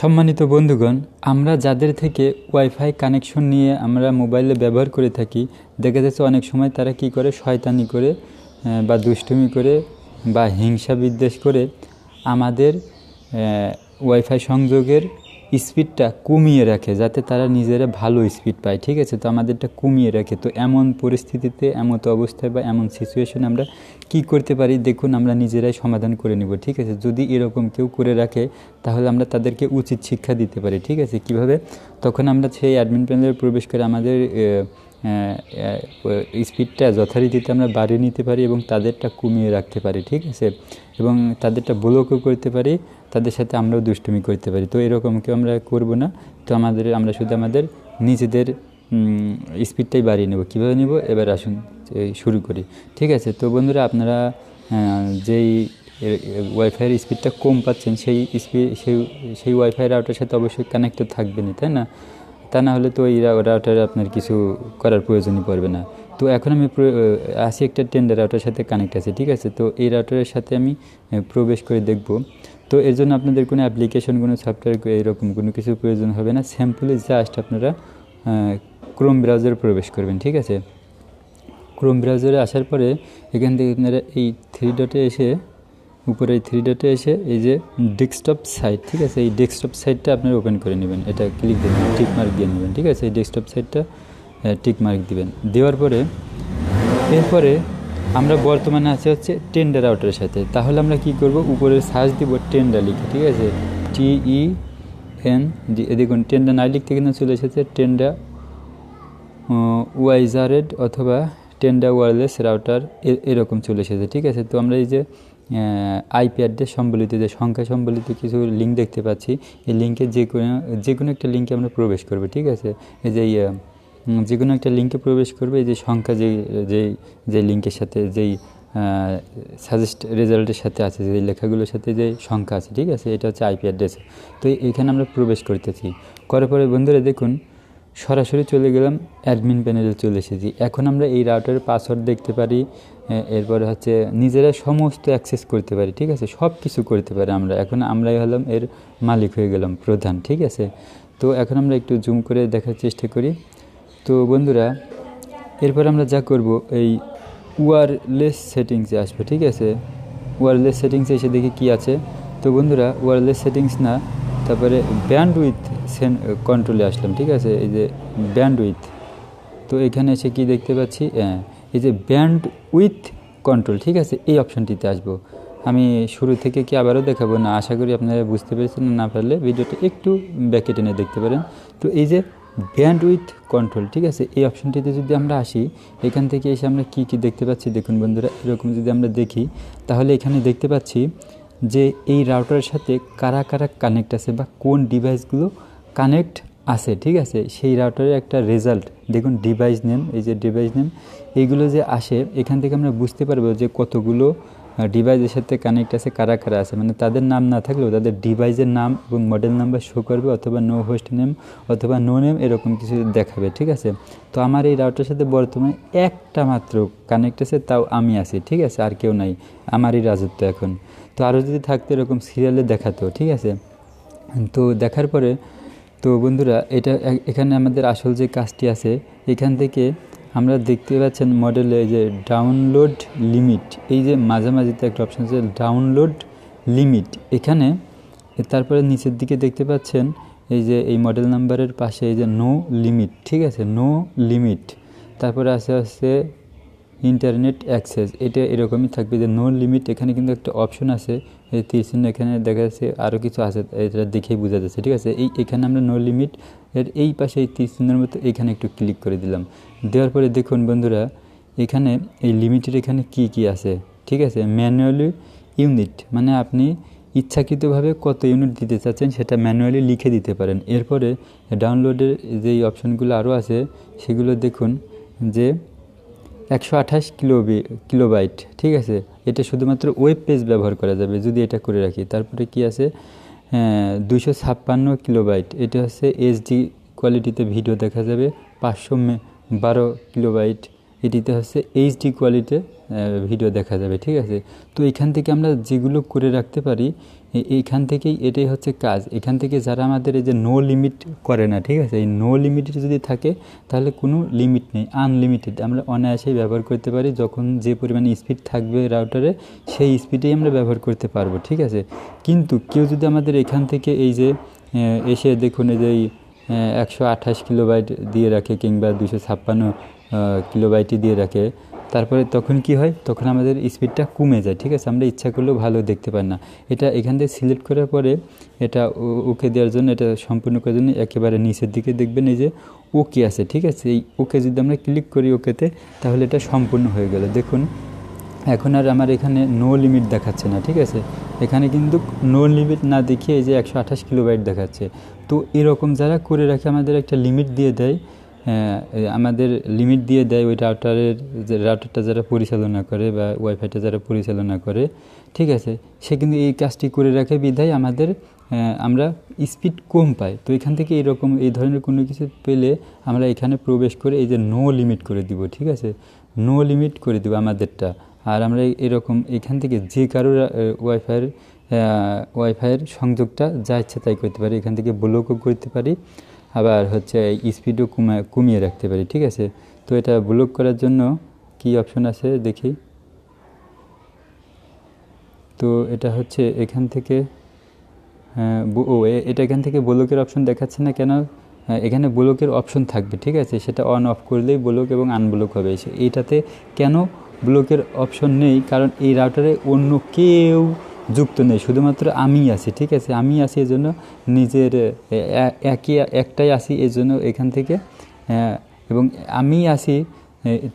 সম্মানিত বন্ধুগণ, আমরা যাদের থেকে ওয়াইফাই কানেকশন নিয়ে আমরা মোবাইলে ব্যবহার করে থাকি, দেখা যাচ্ছে অনেক সময় তারা কি করে? শয়তানি করে বা দুষ্টুমি করে, বা হিংসা বিদ্বেষ করে আমাদের ওয়াইফাই সংযোগের স্পিডটা কমিয়ে রাখে যাতে তারা নিজেরা ভালো স্পিড পায়, ঠিক আছে? তো আমাদেরটা কমিয়ে রাখে। তো এমন পরিস্থিতিতে, এমন অবস্থায় বা এমন সিচুয়েশনে আমরা কি করতে পারি? দেখুন, আমরা নিজেরাই সমাধান করে নিব, ঠিক আছে? যদি এরকম কেউ করে রাখে, তাহলে আমরা তাদেরকে উচিত শিক্ষা দিতে পারি, ঠিক আছে? কীভাবে? তখন আমরা সেই অ্যাডমিন প্যানেলে প্রবেশ করে আমাদের স্পিডটা যথারীতিতে আমরা বাড়িয়ে নিতে পারি এবং তাদেরটা কমিয়ে রাখতে পারি, ঠিক আছে? এবং তাদেরটা ব্লকও করতে পারি, তাদের সাথে আমরাও দুষ্টুমি করতে পারি। তো এরকম কেউ আমরা করব না। তো আমাদের, আমরা শুধু আমাদের নিজেদের স্পিডটাই বাড়িয়ে নেব। কীভাবে নেব? এবার আসুন শুরু করি, ঠিক আছে? তো বন্ধুরা, আপনারা যেই ওয়াইফাইয়ের স্পিডটা কম পাচ্ছেন, সেই স্পিড সেই সেই ওয়াইফাই রাউটার সাথে অবশ্যই কানেক্টেড থাকবেনই, তাই না? তা না হলে তো এই রাউটারে আপনার কিছু করার প্রয়োজনই পড়বে না। তো এখন আমি আসি একটা টেন্ডার রাউটার সাথে কানেক্ট আছে, ঠিক আছে? তো এই রাউটারের সাথে আমি প্রবেশ করে দেখব। তো এর জন্য আপনাদের কোনো অ্যাপ্লিকেশন কোনো সফটওয়্যার এরকম কোনো কিছু প্রয়োজন হবে না। স্যাম্পলি জাস্ট আপনারা ক্রোম ব্রাউজারে প্রবেশ করবেন, ঠিক আছে? ক্রোম ব্রাউজারে আসার পরে এখান থেকে আপনারা এই থ্রি ডটে এসে উপরে এই থ্রি ডটে এসে এই যে ডেস্কটপ সাইট ঠিক আছে? এই ডেস্কটপ সাইটটা আপনারা ওপেন করে নেবেন। এটা ক্লিক দেবেন টিক মার্ক দিয়ে নেবেন, ঠিক আছে? এই ডেস্কটপ সাইটটা টিক মার্ক দিবেন। দেওয়ার পরে, এরপরে আমরা বর্তমানে আছি হচ্ছে টেন্ডার আউটারের সাথে। তাহলে আমরা কি করব? উপরে সার্চ দিব টেন্ডার লিখে, ঠিক আছে? টি ই এন ডি দেখুন টেন্ডার না লিখতে কিন্তু চলে এসেছে টেন্ডার ওয়াইজারেড অথবা টেন্ডা ওয়ারলেস রাউটার এরকম চলে এসেছে, ঠিক আছে? তো আমরা এই যে আইপি অ্যাড্রেস সম্বলিত যে সংখ্যা সম্বলিত কিছু লিঙ্ক দেখতে পাচ্ছি এই লিঙ্কে যে কোনো যে কোনো একটা লিঙ্কে আমরা প্রবেশ করব ঠিক আছে? এই যে ইয়ে, যে কোনো একটা লিঙ্কে প্রবেশ করবে এই যে সংখ্যা যে যেই যে লিঙ্কের সাথে যেই সাজেস্ট রেজাল্টের সাথে আছে যে লেখাগুলোর সাথে যে সংখ্যা আছে ঠিক আছে? এটা হচ্ছে আইপি অ্যাড্রেস তো এখানে আমরা প্রবেশ করতেছি। করার পরে বন্ধুরা দেখুন সরাসরি চলে গেলাম অ্যাডমিন প্যানেলে চলে এসেছি। এখন আমরা এই রাউটারের পাসওয়ার্ড দেখতে পারি এরপরে হচ্ছে নিজেরা সমস্ত অ্যাক্সেস করতে পারি, ঠিক আছে? সব কিছু করতে পারি আমরা। এখন আমরাই হলাম এর মালিক হয়ে গেলাম প্রধান, ঠিক আছে? তো এখন আমরা একটু জুম করে দেখার চেষ্টা করি। তো বন্ধুরা, এরপর আমরা যা করব, এই ওয়ারলেস সেটিংসে আসবে, ঠিক আছে? ওয়ারলেস সেটিংসে এসে দেখি কি আছে। তো বন্ধুরা ওয়ারলেস সেটিংস না তারপরে ব্যান্ড উইথ সেন কন্ট্রোলে আসলাম, ঠিক আছে? এই যে ব্যান্ড উইথ তো এখানে এসে কি দেখতে পাচ্ছি? এই যে ব্যান্ড উইথ কন্ট্রোল ঠিক আছে? এই অপশানটিতে আসব। আমি শুরু থেকে কি আবারও দেখাবো? না, আশা করি আপনারা বুঝতে পেরেছেন, না পারলে ভিডিওটা একটু ব্যাকে টেনে দেখতে পারেন। তো এই যে ব্যান্ড উইথ কন্ট্রোল ঠিক আছে? এই অপশানটিতে যদি আমরা আসি, এখান থেকে এসে আমরা কি কি দেখতে পাচ্ছি? দেখুন বন্ধুরা, এরকম যদি আমরা দেখি, তাহলে এখানে দেখতে পাচ্ছি যে এই রাউটারের সাথে কারা কারা কানেক্ট আছে বা কোন ডিভাইসগুলো কানেক্ট আছে, ঠিক আছে? সেই রাউটারের একটা রেজাল্ট দেখুন ডিভাইস নেম এই যে ডিভাইস নেম এইগুলো যে আসে, এখান থেকে আমরা বুঝতে পারব যে কতগুলো ডিভাইসের সাথে কানেক্ট আছে, কারা কারা আছে? মানে তাদের নাম না থাকলেও, তাদের ডিভাইসের নাম এবং মডেল নাম্বার শো করবে অথবা নো হোস্ট নেম অথবা নো নেম এরকম কিছু দেখাবে, ঠিক আছে? তো আমার এই রাউটারের সাথে বর্তমানে একটা মাত্র কানেক্ট আছে, তাও আমি আছি, ঠিক আছে? আর কেউ নাই, আমারই রাজত্ব এখন। তো আরও যদি থাকতো এরকম সিরিয়ালে দেখাতো, ঠিক আছে? তো দেখার পরে, তো বন্ধুরা, এটা এখানে আমাদের আসল যে কাজটি আছে, এখান থেকে আমরা দেখতে পাচ্ছেন মডেলে যে ডাউনলোড লিমিট এই যে মাঝামাঝিতে একটা অপশান আছে ডাউনলোড লিমিট এখানে তারপরে নিচের দিকে দেখতে পাচ্ছেন এই যে এই মডেল নাম্বারের পাশে এই যে নো লিমিট ঠিক আছে? নো লিমিট তারপরে আস্তে হচ্ছে ইন্টারনেট অ্যাক্সেস এটা এরকমই থাকবে যে নো লিমিট এখানে কিন্তু একটা অপশন আছে এই তীর চিহ্ন এখানে দেখা যাচ্ছে আরও কিছু আছে, এটা দেখেই বোঝা যাচ্ছে, ঠিক আছে? এই, এখানে আমরা নো লিমিট এর এই পাশে এই তীর চিহ্নের মতো এখানে একটু ক্লিক করে দিলাম। দেওয়ার পরে দেখুন বন্ধুরা, এখানে এই লিমিটের এখানে কি কি আছে? ঠিক আছে? ম্যানুয়ালি ইউনিট মানে আপনি ইচ্ছাকৃতভাবে কত ইউনিট দিতে চাচ্ছেন সেটা ম্যানুয়ালি লিখে দিতে পারেন। এরপরে ডাউনলোডের যেই অপশনগুলো আরও আছে, সেগুলো দেখুন যে একশো আঠাশ কিলোবি, কিলোবাইট, ঠিক আছে? এটা শুধুমাত্র ওয়েব পেজ ব্যবহার করা যাবে, যদি এটা করে রাখি। তারপরে কি আছে? দুশো ছাপ্পান্ন কিলোবাইট। এটা হচ্ছে এইচডি কোয়ালিটিতে ভিডিও দেখা যাবে, পাঁচশো বারো কিলোবাইট। এটিতে হচ্ছে এইচডি কোয়ালিটিতে ভিডিও দেখা যাবে, ঠিক আছে? তো এখান থেকে আমরা যেগুলো করে রাখতে পারি এইখান থেকেই এটাই হচ্ছে কাজ। এখান থেকে যারা আমাদের এই যে নো লিমিট করে না, ঠিক আছে? এই নো লিমিট যদি থাকে, তাহলে কোনো লিমিট নেই আনলিমিটেড আমরা অনায়াসেই ব্যবহার করতে পারি, যখন যে পরিমাণে স্পিড থাকবে রাউটারে সেই স্পিডেই আমরা ব্যবহার করতে পারব, ঠিক আছে? কিন্তু কেউ যদি আমাদের এখান থেকে এই যে এসে দেখুন এই যে একশো আঠাশ কিলোবাইট দিয়ে রাখে কিংবা দুশো ছাপ্পান্ন কিলোবাইটই দিয়ে রাখে তারপরে তখন কি হয়? তখন আমাদের স্পিডটা কমে যায়, ঠিক আছে? আমরা ইচ্ছা করলেও ভালো দেখতে পাই না। এটা এখান থেকে সিলেক্ট করার পরে এটা ওকে দেওয়ার জন্য, এটা সম্পূর্ণ করার জন্য একেবারে নিচের দিকে দেখবেন, এই যে ওকে আছে, ঠিক আছে? এই ওকে যদি আমরা ক্লিক করি ওকেতে তাহলে এটা সম্পূর্ণ হয়ে গেল। দেখুন, এখন আর আমার এখানে নো লিমিট দেখাচ্ছে না, ঠিক আছে? এখানে কিন্তু নো লিমিট না দেখিয়ে এই যে একশো আঠাশ কিলোবাইট দেখাচ্ছে। তো এরকম যারা করে রাখে, আমাদের একটা লিমিট দিয়ে দেয় আমাদের লিমিট দিয়ে দেয় ওই রাউটারের যে রাউটারটা যারা পরিচালনা করে বা ওয়াইফাইটা যারা পরিচালনা করে, ঠিক আছে? সে কিন্তু এই কাজটি করে রাখে বিধায় আমাদের আমরা স্পিড কম পাই। তো এখান থেকে এরকম, এই ধরনের কোনো কিছু পেলে আমরা এখানে প্রবেশ করে এই যে নো লিমিট করে দিব, ঠিক আছে? নো লিমিট করে দিব আমাদেরটা। আর আমরা এরকম এখান থেকে যে কারোর ওয়াইফাইয়ের ওয়াইফাইয়ের সংযোগটা যা ইচ্ছা তাই করতে পারি। এখান থেকে ব্লকও করতে পারি। আবার হচ্ছে স্পিডও কমা- কমিয়ে রাখতে পারি ঠিক আছে? তো এটা ব্লক করার জন্য কি অপশন আছে দেখি? তো এটা হচ্ছে এখান থেকে হ্যাঁ, ও এটা এখান থেকে ব্লকের অপশন দেখাচ্ছে না কেন? হ্যাঁ, এখানে ব্লকের অপশন থাকবে ঠিক আছে? সেটা অন অফ করলেই ব্লক এবং আনব্লক হবে। এইটাতে কেন ব্লকের অপশন নেই? কারণ এই রাউটারে অন্য কেউ যুক্ত নেই, শুধুমাত্র আমি আছি, ঠিক আছে? আমি আছি এই জন্য নিজের একই একটাই আসি এই জন্য এখান থেকে এবং আমি আসি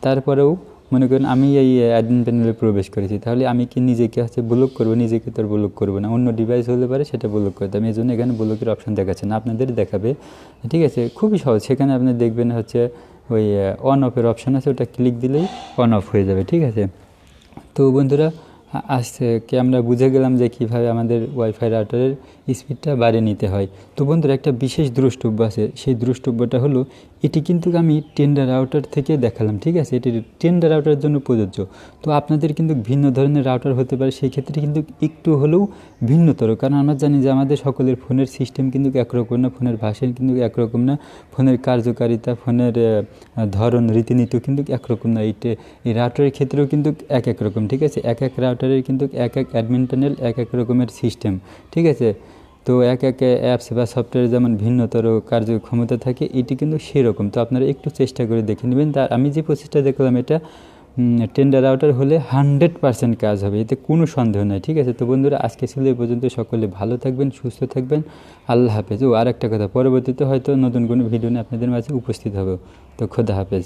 তারপরেও মনে করেন আমি এই অ্যাডমিন প্যানেলে প্রবেশ করেছি। তাহলে আমি কি নিজেকে হচ্ছে ব্লক করব? নিজেকে তো ব্লক করব না। অন্য ডিভাইস হলে পারে, সেটা ব্লক করতে আমি এই জন্য এখানে ব্লকের অপশন দেখাচ্ছে না, আপনাদের দেখাবে। ঠিক আছে? খুবই সহজ। সেখানে আপনি দেখবেন হচ্ছে ওই অন অফের অপশান আছে, ওটা ক্লিক দিলেই অন অফ হয়ে যাবে, ঠিক আছে? তো বন্ধুরা আ- আজকে আমরা বুঝে গেলাম যে কীভাবে আমাদের ওয়াইফাই রাউটারের স্পিডটা বাড়িয়ে নিতে হয়। তো বন্ধুরা, একটা বিশেষ দ্রষ্টব্য আছে। সেই দ্রষ্টব্যটা হলো এটি কিন্তু আমি টেন্ডার রাউটার থেকে দেখালাম, ঠিক আছে? এটি টেন্ডার রাউটারের জন্য প্রযোজ্য। তো আপনাদের কিন্তু ভিন্ন ধরনের রাউটার হতে পারে, সেই ক্ষেত্রে কিন্তু একটু হলেও ভিন্নতর। কারণ আমরা জানি যে আমাদের সকলের ফোনের সিস্টেম কিন্তু একরকম না, ফোনের ভাষণ কিন্তু একরকম না, ফোনের কার্যকারিতা, ফোনের ধরন রীতিনীতিও কিন্তু একরকম না। এইটে, এই রাউটারের ক্ষেত্রেও কিন্তু এক এক রকম, ঠিক আছে? এক এক রাউটারের কিন্তু এক এক অ্যাডমিন প্যানেল এক এক রকমের সিস্টেম ঠিক আছে? তো এক এক অ্যাপস বা সফটওয়্যার যেমন ভিন্নতর কার্যক্ষমতা থাকে, এটি কিন্তু সেরকম। তো আপনারা একটু চেষ্টা করে দেখে নেবেন। তার আমি যে প্রসেসটা দেখলাম, এটা টেন্ডার আউটার হলে হান্ড্রেড পার্সেন্ট কাজ হবে, এতে কোনো সন্দেহ নাই, ঠিক আছে? তো বন্ধুরা, আজকে ছিল এই পর্যন্ত। সকলে ভালো থাকবেন, সুস্থ থাকবেন। আল্লাহ হাফেজ। ও আর একটা কথা, পরবর্তীতে হয়তো নতুন কোনো ভিডিও নিয়ে আপনাদের মাঝে উপস্থিত হবে। তো খোদা হাফেজ।